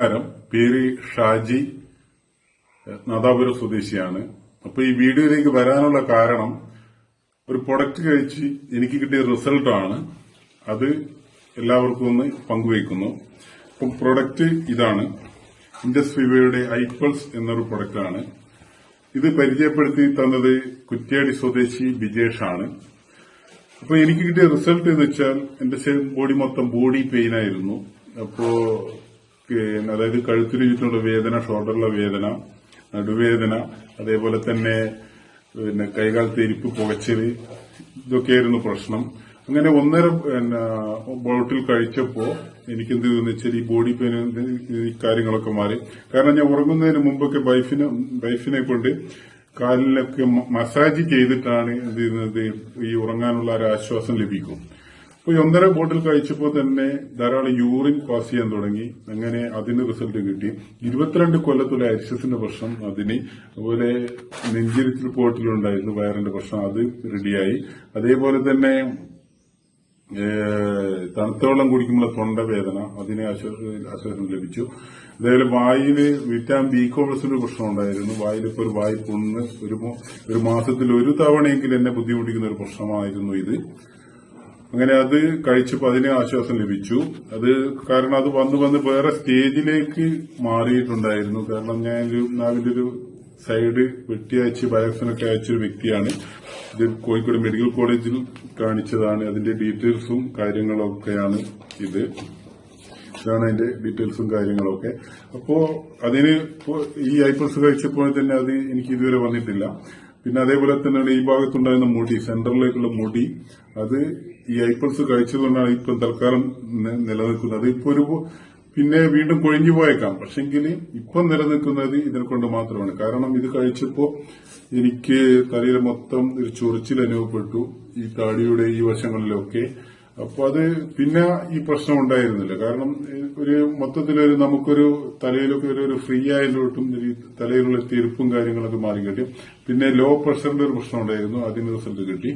നമസ്കാരം. പേര് ഷാജി. നാദാപുരം സ്വദേശിയാണ്. അപ്പൊ ഈ വീഡിയോയിലേക്ക് വരാനുള്ള കാരണം ഒരു പ്രൊഡക്റ്റ് കഴിച്ച് എനിക്ക് കിട്ടിയ റിസൾട്ടാണ് അത് എല്ലാവർക്കും ഒന്ന് പങ്കുവയ്ക്കുന്നു. അപ്പം പ്രൊഡക്റ്റ് ഇതാണ്. ഇൻഡസ് വിവയുടെ ഐപ്പൾസ് എന്നൊരു പ്രൊഡക്റ്റാണ് ഇത് പരിചയപ്പെടുത്തി തന്നത് കുറ്റ്യാടി സ്വദേശി ബിജേഷാണ്. അപ്പൊ എനിക്ക് കിട്ടിയ റിസൾട്ട് എന്ന് വെച്ചാൽ എന്റെ ബോഡി മൊത്തം ബോഡി പെയിൻ ആയിരുന്നു. അപ്പോ പിന്നെ അതായത് കഴുത്തിന് ചുറ്റുള്ള വേദന ഷോൾഡറിലെ വേദന നടുവേദന അതേപോലെ തന്നെ പിന്നെ കൈകാൽ തെരിപ്പ് പുകച്ചൽ ഇതൊക്കെയായിരുന്നു പ്രശ്നം. അങ്ങനെ ഒന്നര പിന്നെ ബോട്ടിൽ കഴിച്ചപ്പോൾ എനിക്ക് എന്ത് ചെയ്തെന്ന് വെച്ചാൽ ഈ ബോഡി പെയിൻ ഈ കാര്യങ്ങളൊക്കെ മാറി. കാരണം ഞാൻ ഉറങ്ങുന്നതിന് മുമ്പൊക്കെ വൈഫിനെ വൈഫിനെ കൊണ്ട് കാലിലൊക്കെ മസാജ് ചെയ്തിട്ടാണ് എന്ത് ചെയ്യുന്നത് ഈ ഉറങ്ങാനുള്ള ഒരു ആശ്വാസം ലഭിക്കും. അപ്പൊ ഈ ഒന്നര ബോട്ടിൽ കഴിച്ചപ്പോൾ തന്നെ ധാരാളം യൂറിൻ പാസ് ചെയ്യാൻ തുടങ്ങി. അങ്ങനെ അതിന് റിസൾട്ട് കിട്ടി. ഇരുപത്തിരണ്ട് കൊല്ലത്തുള്ള അരിസസിന്റെ പ്രശ്നം അതിന് അതുപോലെ നെഞ്ചിരിച്ചിൽ പോട്ടിലുണ്ടായിരുന്നു വയറിന്റെ പ്രശ്നം അത് റെഡിയായി അതേപോലെ തന്നെ തണുത്ത വെള്ളം കുടിക്കുമ്പോൾ തൊണ്ടവേദന അതിന് ആശ്വാ- ആശ്വാസം ലഭിച്ചു. അതേപോലെ വായിൽ വിറ്റാമിൻ ബി കോംപ്ലക്സിന്റെ പ്രശ്നം ഉണ്ടായിരുന്നു. വായിലിപ്പോ ഒരു വായി പുണ്ണ് ഒരു ഒരു മാസത്തിൽ ഒരു തവണയെങ്കിലും എന്നെ ബുദ്ധിമുട്ടിക്കുന്ന ഒരു പ്രശ്നമായിരുന്നു ഇത്. അങ്ങനെ അത് കഴിച്ചപ്പോൾ അതിന് ആശ്വാസം ലഭിച്ചു. അത് കാരണം അത് വന്ന് വന്ന് വേറെ സ്റ്റേജിലേക്ക് മാറിയിട്ടുണ്ടായിരുന്നു. കാരണം ഞാൻ നാവിന്റെ ഒരു സൈഡ് വെട്ടിയയച്ച് ബയോക്സിനൊക്കെ അയച്ചൊരു വ്യക്തിയാണ്. ഇത് കോഴിക്കോട് മെഡിക്കൽ കോളേജിൽ കാണിച്ചതാണ്. അതിന്റെ ഡീറ്റെയിൽസും കാര്യങ്ങളൊക്കെയാണ് ഇത്. ഇതാണ് അതിന്റെ ഡീറ്റെയിൽസും കാര്യങ്ങളൊക്കെ. അപ്പോ അതിന് ഈ ഐപ്പൾസ് കഴിച്ചപ്പോൾ തന്നെ അത് എനിക്ക് ഇതുവരെ വന്നിട്ടില്ല. പിന്നെ അതേപോലെ തന്നെയാണ് ഈ ഭാഗത്തുണ്ടായിരുന്ന മുടി സെന്ററിലേക്കുള്ള മുടി. അത് ഈ ഐപ്പിൾസ് കഴിച്ചതുകൊണ്ടാണ് ഇപ്പം തൽക്കാലം നിലനിൽക്കുന്നത്. ഇപ്പൊ ഒരു പിന്നെ വീണ്ടും കൊഴിഞ്ഞു പോയേക്കാം. പക്ഷെങ്കിൽ ഇപ്പം നിലനിൽക്കുന്നത് ഇതിനെ കൊണ്ട് മാത്രമാണ്. കാരണം ഇത് കഴിച്ചപ്പോൾ എനിക്ക് തലയിൽ മൊത്തം ഒരു ചൊറിച്ചിൽ അനുഭവപ്പെട്ടു. ഈ താടിയുടെ ഈ വശങ്ങളിലൊക്കെ. അപ്പൊ അത് പിന്നെ ഈ പ്രശ്നം ഉണ്ടായിരുന്നില്ല. കാരണം ഒരു മൊത്തത്തിലൊരു നമുക്കൊരു തലയിലൊക്കെ ഒരു ഒരു ഫ്രീ ആയതിലോട്ടും തലയിലുള്ള തീർപ്പും കാര്യങ്ങളൊക്കെ മാറി കിട്ടി പിന്നെ ലോ പ്രഷറിന്റെ ഒരു പ്രശ്നം ഉണ്ടായിരുന്നു അതിന് റിസൾട്ട് കിട്ടി.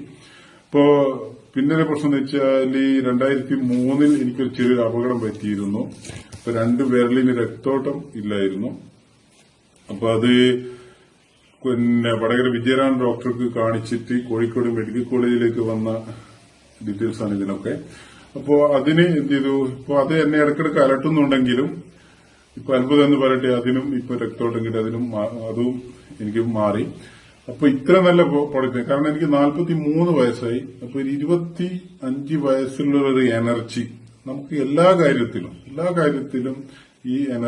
ഇപ്പോ പിന്നെ ഒരു പ്രശ്നം എന്ന് വെച്ചാൽ ഈ രണ്ടായിരത്തി മൂന്നിൽ എനിക്കൊരു ചെറിയൊരു അപകടം പറ്റിയിരുന്നു. അപ്പൊ രണ്ട് വിരലിന് രക്തോട്ടം ഇല്ലായിരുന്നു. അപ്പൊ അത് പിന്നെ വടകര വിജയരാമൻ ഡോക്ടർക്ക് കാണിച്ചിട്ട് കോഴിക്കോട് മെഡിക്കൽ കോളേജിലേക്ക് വന്ന ഡീറ്റെയിൽസ് ആണ് ഇതിനൊക്കെ അപ്പോ അതിന് എന്ത് ചെയ്തു ഇപ്പൊ അത് എന്നെ ഇടയ്ക്കിടയ്ക്ക് അലട്ടുന്നുണ്ടെങ്കിലും ഇപ്പൊ അത്ഭുതം എന്ന് പറയട്ടെ അതിനും ഇപ്പൊ രക്തോട്ടം കിട്ടി അതിനും അതും എനിക്ക് മാറി. അപ്പൊ ഇത്ര നല്ല പ്രൊഡക്റ്റ് കാരണം എനിക്ക് നാൽപ്പത്തി മൂന്ന് വയസ്സായി. അപ്പൊ ഇരുപത്തി അഞ്ച് വയസ്സുള്ള ഒരു എനർജി നമുക്ക് എല്ലാ കാര്യത്തിലും എല്ലാ കാര്യത്തിലും ഈ എനർജി